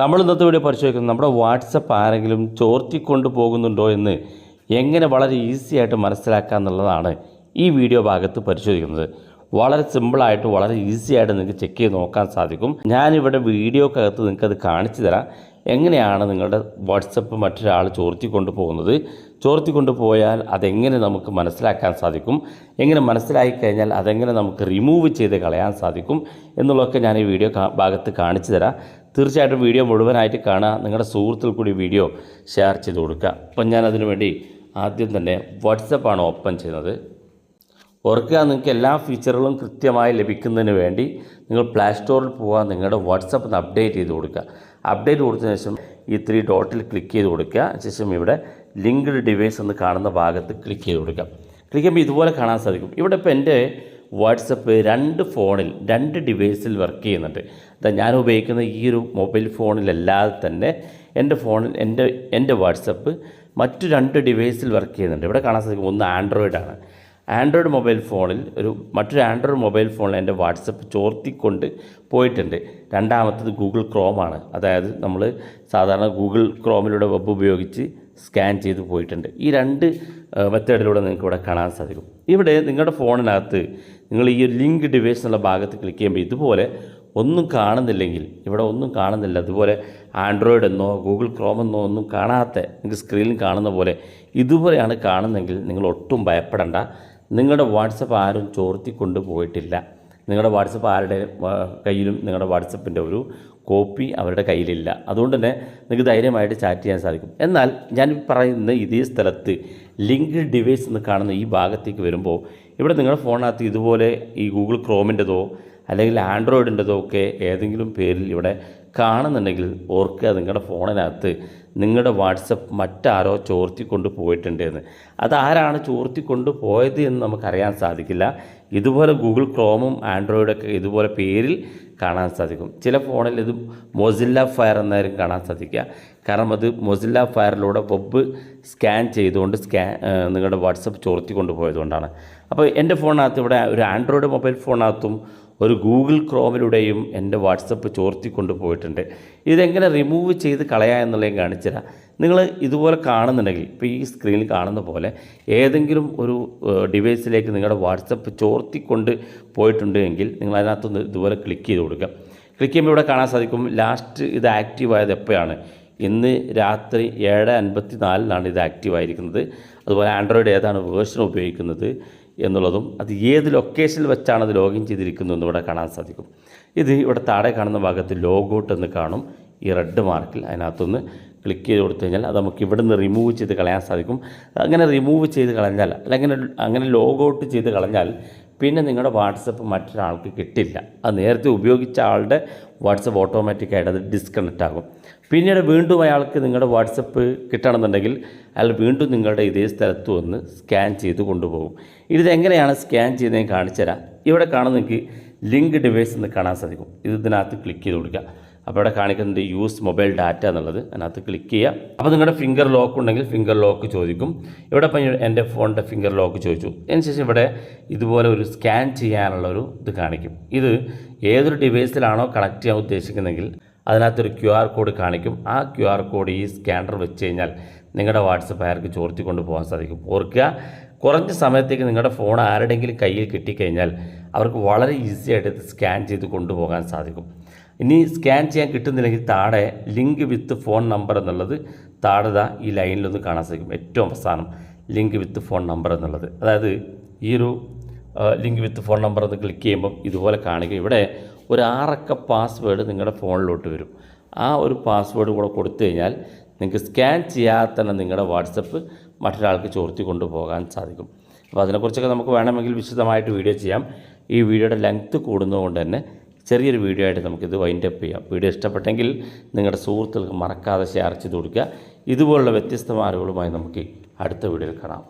നമ്മൾ ഇന്നത്തെ വീഡിയോ പരിശോധിക്കുന്നത് നമ്മുടെ വാട്സപ്പ് ആരെങ്കിലും ചോർത്തിക്കൊണ്ട് പോകുന്നുണ്ടോ എന്ന് എങ്ങനെ വളരെ ഈസി ആയിട്ട് മനസ്സിലാക്കുക എന്നുള്ളതാണ് ഈ വീഡിയോ ഭാഗത്ത് പരിശോധിക്കുന്നത്. വളരെ സിമ്പിളായിട്ട് വളരെ ഈസി ആയിട്ട് നിങ്ങൾക്ക് ചെക്ക് ചെയ്ത് നോക്കാൻ സാധിക്കും. ഞാനിവിടെ വീഡിയോക്കകത്ത് നിങ്ങൾക്കത് കാണിച്ചു തരാം. എങ്ങനെയാണ് നിങ്ങളുടെ വാട്സപ്പ് മറ്റൊരാൾ ചോർത്തിക്കൊണ്ട് പോകുന്നത് ചോർത്തിക്കൊണ്ട് പോയാൽ അതെങ്ങനെ നമുക്ക് മനസ്സിലാക്കാൻ സാധിക്കും? എങ്ങനെ മനസ്സിലാക്കി കഴിഞ്ഞാൽ അതെങ്ങനെ നമുക്ക് റിമൂവ് ചെയ്ത് കളയാൻ സാധിക്കും? എന്നുള്ളതൊക്കെ ഞാൻ ഈ വീഡിയോ ഭാഗത്ത് കാണിച്ചു തരാം. തീർച്ചയായിട്ടും വീഡിയോ മുഴുവനായിട്ട് കാണുക നിങ്ങളുടെ സുഹൃത്തിൽ കൂടി വീഡിയോ ഷെയർ ചെയ്ത് കൊടുക്കുക. അപ്പം ഞാൻ അതിനു വേണ്ടി ആദ്യം തന്നെ വാട്സപ്പാണ് ഓപ്പൺ ചെയ്യുന്നത്. ഓർക്കുക നിങ്ങൾക്ക് എല്ലാ ഫീച്ചറുകളും കൃത്യമായി ലഭിക്കുന്നതിന് വേണ്ടി നിങ്ങൾ പ്ലേ സ്റ്റോറിൽ പോവുക നിങ്ങളുടെ വാട്സപ്പ് ഒന്ന് അപ്ഡേറ്റ് ചെയ്ത് കൊടുക്കുക. അപ്ഡേറ്റ് കൊടുത്തതിന് ശേഷം ഈ ത്രീ ഡോട്ടിൽ ക്ലിക്ക് ചെയ്ത് കൊടുക്കുക. ശേഷം ഇവിടെ ലിങ്ക്ഡ് ഡിവൈസ് എന്ന് കാണുന്ന ഭാഗത്ത് ക്ലിക്ക് ചെയ്ത് കൊടുക്കുക. ക്ലിക്ക് ചെയ്യുമ്പോൾ ഇതുപോലെ കാണാൻ സാധിക്കും. ഇവിടെ ഇപ്പോൾ എന്റെ വാട്സപ്പ് രണ്ട് ഫോണിൽ രണ്ട് ഡിവൈസിൽ വർക്ക് ചെയ്യുന്നുണ്ട്. അതാ ഞാൻ ഉപയോഗിക്കുന്ന ഈ ഒരു മൊബൈൽ ഫോണിലല്ലാതെ തന്നെ എന്റെ ഫോണിൽ എന്റെ എന്റെ വാട്സപ്പ് മറ്റു രണ്ട് ഡിവൈസിൽ വർക്ക് ചെയ്യുന്നുണ്ട്. ഇവിടെ കാണാൻ സാധിക്കും. ഒന്ന് ആൻഡ്രോയിഡാണ് ആൻഡ്രോയിഡ് മൊബൈൽ ഫോണിൽ ഒരു മറ്റൊരു ആൻഡ്രോയിഡ് മൊബൈൽ ഫോണിൽ എന്റെ വാട്സപ്പ് ചോർത്തിക്കൊണ്ട് പോയിട്ടുണ്ട്. രണ്ടാമത്തത് ഗൂഗിൾ ക്രോമാണ് അതായത് നമ്മൾ സാധാരണ ഗൂഗിൾ ക്രോമിലൂടെ വെബ് ഉപയോഗിച്ച് സ്കാൻ ചെയ്ത് പോയിട്ടുണ്ട്. ഈ രണ്ട് മെത്തേഡിലൂടെ നിങ്ങൾക്ക് ഇവിടെ കാണാൻ സാധിക്കും. ഇവിടെ നിങ്ങളുടെ ഫോണിനകത്ത് നിങ്ങൾ ഈ ഒരു ലിങ്ക് ഡിവൈസ് എന്നുള്ള ഭാഗത്ത് ക്ലിക്ക് ചെയ്യുമ്പോൾ ഇതുപോലെ ഒന്നും കാണുന്നില്ലെങ്കിൽ ഇവിടെ ഒന്നും കാണുന്നില്ല അതുപോലെ ആൻഡ്രോയിഡ് എന്നോ ഗൂഗിൾ ക്രോം എന്നോ ഒന്നും കാണാത്ത നിങ്ങൾക്ക് സ്ക്രീനിൽ കാണുന്ന പോലെ ഇതുപോലെയാണ് കാണുന്നതെങ്കിൽ നിങ്ങൾ ഒട്ടും ഭയപ്പെടേണ്ട. നിങ്ങളുടെ വാട്സപ്പ് ആരും ചോർത്തിക്കൊണ്ട് പോയിട്ടില്ല നിങ്ങളുടെ വാട്സപ്പ് ആരുടെ കയ്യിലും നിങ്ങളുടെ വാട്സപ്പിന്റെ ഒരു കോപ്പി അവരുടെ കയ്യിലില്ല. അതുകൊണ്ട് തന്നെ നിങ്ങൾക്ക് ധൈര്യമായിട്ട് ചാറ്റ് ചെയ്യാൻ സാധിക്കും. എന്നാൽ ഞാൻ പറയുന്ന ഇതേ സ്ഥലത്ത് ലിങ്ക് ഡിവൈസ് എന്ന് കാണുന്ന ഈ ഭാഗത്തേക്ക് വരുമ്പോൾ ഇവിടെ നിങ്ങളുടെ ഫോണിനകത്ത് ഇതുപോലെ ഈ ഗൂഗിൾ ക്രോമിന്റെതോ അല്ലെങ്കിൽ ആൻഡ്രോയിഡിന്റെതോ ഒക്കെ ഏതെങ്കിലും പേരിൽ ഇവിടെ കാണുന്നുണ്ടെങ്കിൽ ഓർക്കുക നിങ്ങളുടെ ഫോണിനകത്ത് നിങ്ങളുടെ വാട്സപ്പ് മറ്റാരോ ചോർത്തിക്കൊണ്ട് പോയിട്ടുണ്ട് എന്ന് അതാരാണ് ചോർത്തിക്കൊണ്ട് പോയത് എന്ന് നമുക്കറിയാൻ സാധിക്കില്ല. ഇതുപോലെ ഗൂഗിൾ ക്രോമും ആൻഡ്രോയിഡൊക്കെ ഇതുപോലെ പേരിൽ കാണാൻ സാധിക്കും. ചില ഫോണിൽ ഇത് മൊസില്ല ഫയർ എന്നായിരിക്കും കാണാൻ സാധിക്കുക. കാരണം അത് മൊസില്ല ഫയറിലൂടെ വെബ് സ്കാൻ ചെയ്തുകൊണ്ട് സ്കാൻ നിങ്ങളുടെ വാട്സപ്പ് ചോർത്തിക്കൊണ്ട് പോയതുകൊണ്ടാണ്. അപ്പോൾ എന്റെ ഫോണിനകത്ത് ഇവിടെ ഒരു ആൻഡ്രോയിഡ് മൊബൈൽ ഫോണിനകത്തും ഒരു ഗൂഗിൾ ക്രോമിലൂടെയും എന്റെ വാട്സപ്പ് ചോർത്തിക്കൊണ്ട് പോയിട്ടുണ്ട്. ഇതെങ്ങനെ റിമൂവ് ചെയ്ത് കളയാ എന്നുള്ളതും കാണിച്ചുതരാം. നിങ്ങൾ ഇതുപോലെ കാണുന്നുണ്ടെങ്കിൽ ഇപ്പോൾ ഈ സ്ക്രീനിൽ കാണുന്ന പോലെ ഏതെങ്കിലും ഒരു ഡിവൈസിലേക്ക് നിങ്ങളുടെ വാട്സപ്പ് ചോർത്തിക്കൊണ്ട് പോയിട്ടുണ്ട് എങ്കിൽ നിങ്ങൾ അതിനകത്തൊന്ന് ഇതുപോലെ ക്ലിക്ക് ചെയ്ത് കൊടുക്കുക. ക്ലിക്ക് ചെയ്യുമ്പോൾ ഇവിടെ കാണാൻ സാധിക്കും ലാസ്റ്റ് ഇത് ആക്റ്റീവ് ആയത് എപ്പോഴാണ്? ഇന്ന് രാത്രി ഏഴ് അൻപത്തി നാലിനാണ് ഇത് ആക്റ്റീവ് ആയിരിക്കുന്നത്. അതുപോലെ ആൻഡ്രോയിഡ് ഏതാണ് വേർഷൻ ഉപയോഗിക്കുന്നത്? എന്നുള്ളതും അത് ഏത് ലൊക്കേഷനിൽ വെച്ചാണ് അത് ലോഗിൻ ചെയ്തിരിക്കുന്നത് എന്ന് ഇവിടെ കാണാൻ സാധിക്കും. ഇത് ഇവിടെ താഴെ കാണുന്ന ഭാഗത്ത് ലോഗൗട്ട് എന്ന് കാണും. ഈ റെഡ് മാർക്കിൽ അതിനകത്തുനിന്ന് ക്ലിക്ക് ചെയ്ത് കൊടുത്തു കഴിഞ്ഞാൽ അത് നമുക്ക് ഇവിടെ നിന്ന് റിമൂവ് ചെയ്ത് കളയാൻ സാധിക്കും. അങ്ങനെ റിമൂവ് ചെയ്ത് കളഞ്ഞാൽ അല്ലെങ്കിൽ അങ്ങനെ ലോഗൗട്ട് ചെയ്ത് കളഞ്ഞാൽ പിന്നെ നിങ്ങളുടെ വാട്സപ്പ് മറ്റൊരാൾക്ക് കിട്ടില്ല. അത് നേരത്തെ ഉപയോഗിച്ച ആളുടെ വാട്സപ്പ് ഓട്ടോമാറ്റിക്കായിട്ട് അത് ഡിസ്കണക്റ്റ് ആകും. പിന്നീട് വീണ്ടും അയാൾക്ക് നിങ്ങളുടെ വാട്സപ്പ് കിട്ടണമെന്നുണ്ടെങ്കിൽ അയാൾ വീണ്ടും നിങ്ങളുടെ ഇതേ സ്ഥലത്ത് വന്ന് സ്കാൻ ചെയ്ത് കൊണ്ടുപോകും. ഇതെങ്ങനെയാണ് സ്കാൻ ചെയ്യുന്നതെന്ന് കാണിച്ചു തരാം ഇവിടെ കാണുന്നെങ്കിൽ ലിങ്ക് ഡിവൈസ് എന്ന് കാണാൻ സാധിക്കും. ഇത് ഇതിനകത്ത് ക്ലിക്ക് ചെയ്ത് കൊടുക്കുക. അപ്പോൾ ഇവിടെ കാണിക്കുന്നത് യൂസ് മൊബൈൽ ഡാറ്റ എന്നുള്ളത്. അതിനകത്ത് ക്ലിക്ക് ചെയ്യുക. അപ്പോൾ നിങ്ങളുടെ ഫിംഗർ ലോക്ക് ഉണ്ടെങ്കിൽ ഫിംഗർ ലോക്ക് ചോദിക്കും. ഇവിടെ ഇപ്പം എന്റെ ഫോണിന്റെ ഫിംഗർ ലോക്ക് ചോദിച്ചു. അതിനുശേഷം ഇവിടെ ഇതുപോലെ ഒരു സ്കാൻ ചെയ്യാനുള്ള ഒരു ഇത് കാണിക്കും. ഇത് ഏതൊരു ഡിവൈസിലാണോ കണക്ട് ചെയ്യാൻ ഉദ്ദേശിക്കുന്നതെങ്കിൽ അതിനകത്തൊരു ക്യു ആർ കോഡ് കാണിക്കും. ആ ക്യു ആർ കോഡ് ഈ സ്കാനർ വെച്ച് കഴിഞ്ഞാൽ നിങ്ങളുടെ വാട്സപ്പ് അയാൾക്ക് ചോർത്തിക്കൊണ്ട് പോകാൻ സാധിക്കും. ഓർക്കുക കുറഞ്ഞ സമയത്തേക്ക് നിങ്ങളുടെ ഫോൺ ആരുടെങ്കിലും കയ്യിൽ കിട്ടിക്കഴിഞ്ഞാൽ അവർക്ക് വളരെ ഈസി ആയിട്ട് ഇത് സ്കാൻ ചെയ്ത് കൊണ്ടുപോകാൻ സാധിക്കും. ഇനി സ്കാൻ ചെയ്യാൻ കിട്ടുന്നില്ലെങ്കിൽ താഴെ ലിങ്ക് വിത്ത് ഫോൺ നമ്പർ എന്നുള്ളത് താഴെ ഈ ലൈനിലൊന്ന് കാണാൻ സാധിക്കും. ഏറ്റവും അവസാനം ലിങ്ക് വിത്ത് ഫോൺ നമ്പർ എന്നുള്ളത്. അതായത് ഈ ഒരു ലിങ്ക് വിത്ത് ഫോൺ നമ്പർ എന്ന് ക്ലിക്ക് ചെയ്യുമ്പം ഇതുപോലെ കാണുക ഇവിടെ ഒരു ആറക്ക പാസ്വേഡ് നിങ്ങളുടെ ഫോണിലോട്ട് വരും. ആ ഒരു പാസ്വേഡ് കൂടെ കൊടുത്തു കഴിഞ്ഞാൽ നിങ്ങൾക്ക് സ്കാൻ ചെയ്യാതെ തന്നെ നിങ്ങളുടെ വാട്സപ്പ് മറ്റൊരാൾക്ക് ചോർത്തി കൊണ്ടുപോകാൻ സാധിക്കും. അപ്പോൾ അതിനെക്കുറിച്ചൊക്കെ നമുക്ക് വേണമെങ്കിൽ വിശദമായിട്ട് വീഡിയോ ചെയ്യാം. ഈ വീഡിയോയുടെ ലെങ്ത്ത് കൂടുന്നതുകൊണ്ട് തന്നെ ചെറിയൊരു വീഡിയോ ആയിട്ട് നമുക്കിത് വൈൻഡ് അപ്പ് ചെയ്യാം. വീഡിയോ ഇഷ്ടപ്പെട്ടെങ്കിൽ നിങ്ങളുടെ സുഹൃത്തുക്കൾക്ക് മറക്കാതെ ഷെയർ ചെയ്ത് കൊടുക്കുക. ഇതുപോലുള്ള വ്യത്യസ്തമായ അറിവുകളുമായി നമുക്ക് അടുത്ത വീഡിയോയിൽ കാണാം.